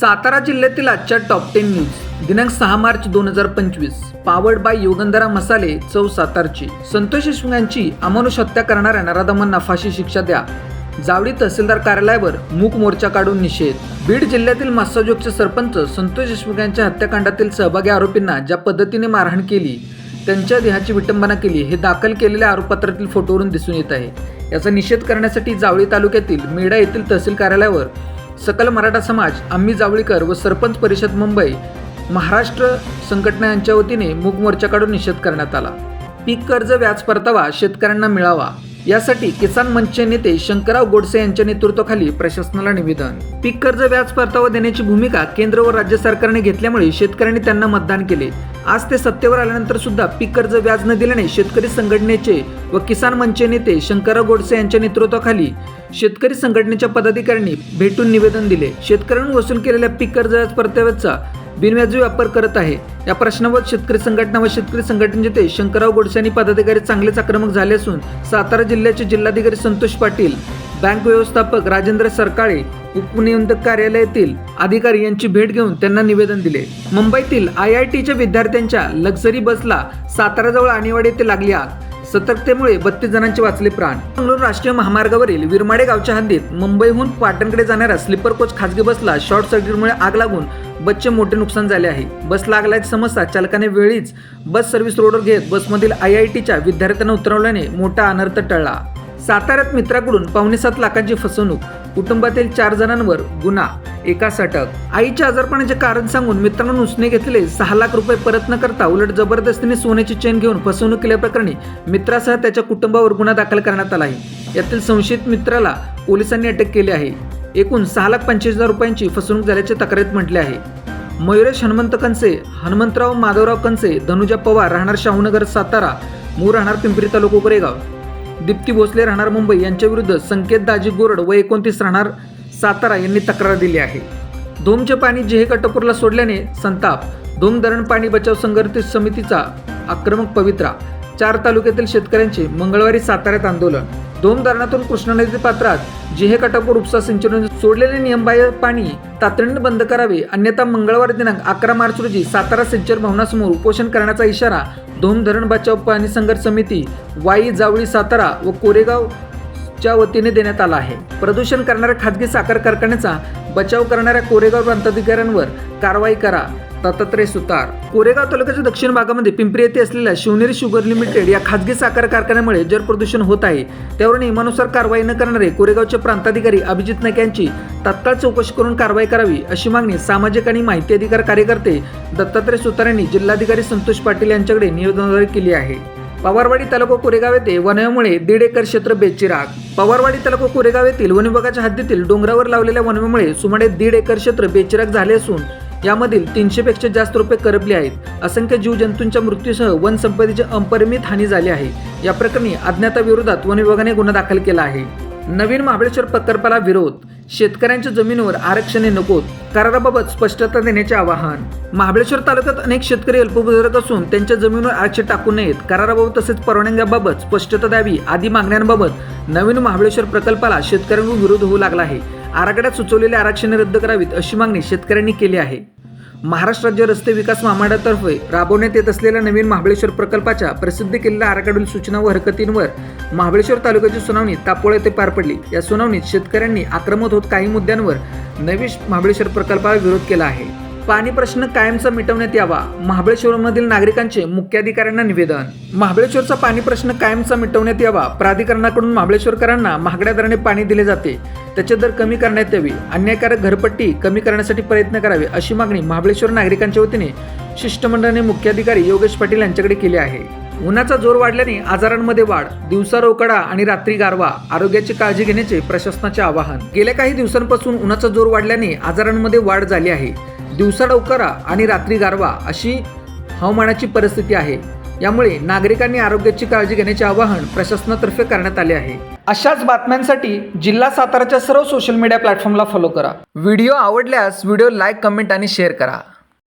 सातारा जिल्ह्यातील आजच्या top ten news दिनांक सहा मार्च दोन हजार पंचवीस. पावर्ड बाय योगंधरा मसाले चौ सातारची. संतोष देशमुख अमानुष हत्या करणाऱ्या नराधमांना फाशी शिक्षा द्या. जावळी तहसीलदार कार्यालयावर मूक मोर्चा काढून निषेध. बीड जिल्ह्यातील मासाजोगचे सरपंच संतोष देशमुख यांच्या हत्याकांडातील सहभागी आरोपींना ज्या पद्धतीने मारहाण केली त्यांच्या देहाची विटंबना केली हे दाखल केलेल्या आरोपपत्रातील फोटोवरून दिसून येत आहे. याचा निषेध करण्यासाठी जावळी तालुक्यातील मेढा येथील तहसील कार्यालयावर सकल मराठा समाज आम्ही जावळीकर व सरपंच परिषद मुंबई महाराष्ट्र संघटना यांच्या वतीने मूक मोर्चा काढून निषेध करण्यात आला. पीक कर्ज व्याज परतावा शेतकऱ्यांना मिळावा. यासाठी किसान मंचचे नेते शंकरराव गोडसे यांच्या नेतृत्वाखाली प्रशासनाला निवेदन. पीक कर्ज व्याज परतावा देण्याची भूमिका केंद्र व राज्य सरकारने घेतल्यामुळे शेतकऱ्यांनी त्यांना मतदान केले. आज ते सत्तेवर आल्यानंतर सुद्धा पीक कर्ज व्याज न दिल्याने शेतकरी संघटनेचे व किसान मंचचे नेते शंकरराव गोडसे यांच्या नेतृत्वाखाली शेतकरी संघटनेच्या पदाधिकाऱ्यांनी भेटून निवेदन दिले. शेतकऱ्यांनी वसूल केलेल्या पीक कर्ज व्याज परताव्याचा बिनव्याजी व्यापार करत आहे. या प्रश्नावर शेतकरी संघटना व शेतकरी संघटनेचे ते शंकरराव गोडसे आणि पदाधिकारी चांगलेच आक्रमक झाले असून सातारा जिल्ह्याचे जिल्हाधिकारी संतोष पाटील बँक व्यवस्थापक राजेंद्र सरकाळे उपनियंत्रक कार्यालयातील अधिकारी यांची भेट घेऊन त्यांना निवेदन दिले. मुंबईतील आय आय टीच्या विद्यार्थ्यांच्या लक्झरी बसला साताराजवळ आणिवाडी येथे लागली आग. सतर्कतेमुळे बत्तीस जणांचे वाचले प्राण. बंगलोर राष्ट्रीय महामार्गावरील विरमाडे गावच्या हद्दीत मुंबईहून पाटणकडे जाणाऱ्या स्लीपर कोच खासगी बसला शॉर्ट सर्किटमुळे आग लागून बसचे मोठे नुकसान झाले आहे. बस लागल्याची समस्या चालकाने वेळीच बस सर्व्हिस रोडवर घेत बसमधील आय आय टीच्या विद्यार्थ्यांना उतरवल्याने मोठा अनर्थ टळला. साताऱ्यात मित्राकडून पावणे सात लाखांची फसवणूक कुटुंबातील चार जणांवर गुन्हा. एकास अटक आईच्या आजारपणाचे कारण सांगून मित्रांनो उसने घेतले सहा लाख रुपये परत न करता उलट जबरदस्तीने सोन्याची चेन घेऊन फसवणूक केल्याप्रकरणी मित्रासह त्याच्या कुटुंबावर गुन्हा दाखल करण्यात आला आहे. यातील संशयित मित्राला पोलिसांनी अटक केली आहे. एकूण सहा लाख पंचवीस हजार रुपयांची फसवणूक झाल्याचे तक्रारीत म्हटले आहे. मयुरेश हनुमंत कंसे हनुमंतराव माधवराव कंसे धनुजा पवार राहणार शाहूनगर सातारा मूळ राहणार पिंपरी तालुका कोरेगाव. दीप्ती भोसले राहणार मुंबई यांच्या विरुद्ध संकेत दाजी गोरड व एकोणतीस राहणार सातारा यांनी तक्रार दिली आहे. धोमचे पाणी जेहे कटपूरला सोडल्याने संताप धोम धरण पाणी बचाव संघर्ष समितीचा आक्रमक पवित्रा चार तालुक्यातील शेतकऱ्यांचे मंगळवारी साताऱ्यात आंदोलन. धोम धरणातून कृष्णा नदी पात्रात जिहे कटापूर उपसा सिंचन सोडलेले नियमबाह्य पाणी तातडीने बंद करावे अन्यथा मंगळवार दिनांक अकरा मार्च रोजी सातारा सिंचन भवनासमोर उपोषण करण्याचा इशारा धोम धरण बचाव पाणी संघर्ष समिती वाई जावळी सातारा व कोरेगाव च्या वतीने देण्यात आला आहे. प्रदूषण करणाऱ्या खाजगी साखर कारखान्याचा बचाव करणाऱ्या कोरेगाव प्रांताधिकाऱ्यांवर कारवाई करा दत्तात्रय सुतार. कोरेगाव तालुक्याच्या दक्षिण भागामध्ये पिंपरी येथे असलेल्या शिवनेरी शुगर लिमिटेड या खाजगी साखर कारखान्यामुळे जल प्रदूषण होत आहे त्यावर नियमानुसार कारवाई न करणारे कोरेगावचे प्रांताधिकारी अभिजित नाईक यांची तात्काळ चौकशी करून कारवाई करावी अशी मागणी सामाजिक आणि माहिती अधिकार कार्यकर्ते दत्तात्रय सुतार यांनी जिल्हाधिकारी संतोष पाटील यांच्याकडे निवेदनाद्वारे केली आहे. पवारवाडी तालुका कोरेगाव येथे वनव्यामुळे दीड एकर क्षेत्र बेचिराग पवारवाडी तालुका कोरेगाव येथील वन विभागाच्या हद्दीतील डोंगरावर लावलेल्या वनव्यामुळे सुमारे दीड एकर क्षेत्र बेचिराग झाले असून यामधील तीनशे पेक्षा जास्त रुपये करपले आहेत. असंख्य जीवजंतूंच्या मृत्यूसह वन संपत्तीची अपरिमित हानी झाली आहे. या प्रकरणी अज्ञाताविरोधात वन विभागाने गुन्हा दाखल केला आहे. नवीन महाबळेश्वर प्रकल्पाला विरोध. शेतकऱ्यांच्या जमिनीवर आरक्षणे नकोत. कराराबाबत स्पष्टता देण्याचे आवाहन. महाबळेश्वर तालुक्यात अनेक शेतकरी अल्पभूधारक असून त्यांच्या जमिनीवर आरक्षण टाकू नयेत. कराराबाबत तसेच परवानग्याबाबत स्पष्टता द्यावी आदी मागण्यांबाबत नवीन महाबळेश्वर प्रकल्पाला शेतकऱ्यांवर विरोध होऊ लागला आहे. आराखड्यात सुचवलेली आरक्षणे रद्द करावीत अशी मागणी शेतकऱ्यांनी केली आहे. महाराष्ट्र राज्य रस्ते विकास महामंडळातर्फे राबवण्यात येत असलेल्या नवीन महाबळेश्वर प्रकल्पाच्या प्रसिद्ध केलेल्या आराखड्यातील सूचना व हरकतींवर महाबळेश्वर तालुक्याची सुनावणी तापोळ येथे पार पडली. या सुनावणीत शेतकऱ्यांनी आक्रमक होत काही मुद्द्यांवर नवीन महाबळेश्वर प्रकल्पाला विरोध केला आहे. पाणी प्रश्न कायमचा मिटवण्यात यावा. महाबळेश्वरमधील नागरिकांचे मुख्याधिकाऱ्यांना निवेदन. महाबळेश्वरचा पाणी प्रश्न कायमचा मिटवण्यात यावा. प्राधिकरणाकडून महाबळेश्वरकरांना महागड्या दराने पाणी दिले जाते. त्याचे दर कमी करण्यात यावे. अन्यायकारक घरपट्टी कमी करण्यासाठी प्रयत्न करावे अशी मागणी महाबळेश्वर नागरिकांच्या वतीने शिष्टमंडळाने मुख्याधिकारी योगेश पाटील यांच्याकडे केली आहे. उन्हाचा जोर वाढल्याने आजारांमध्ये वाढ दिवसा रोकडा आणि रात्री गारवा आरोग्याची काळजी घेण्याचे प्रशासनाचे आवाहन. गेल्या काही दिवसांपासून उन्हाचा जोर वाढल्याने आजारांमध्ये वाढ झाली आहे. दिवसा डवकारा आणि रात्री गारवा अशी हवामानाची परिस्थिती आहे. यामुळे नागरिकांनी आरोग्याची काळजी घेण्याचे आवाहन प्रशासनातर्फे करण्यात आले आहे. अशाच बातम्यांसाठी जिल्हा साताराच्या सर्व सोशल मीडिया प्लॅटफॉर्मला फॉलो करा. व्हिडिओ आवडल्यास व्हिडिओ लाईक कमेंट आणि शेअर करा.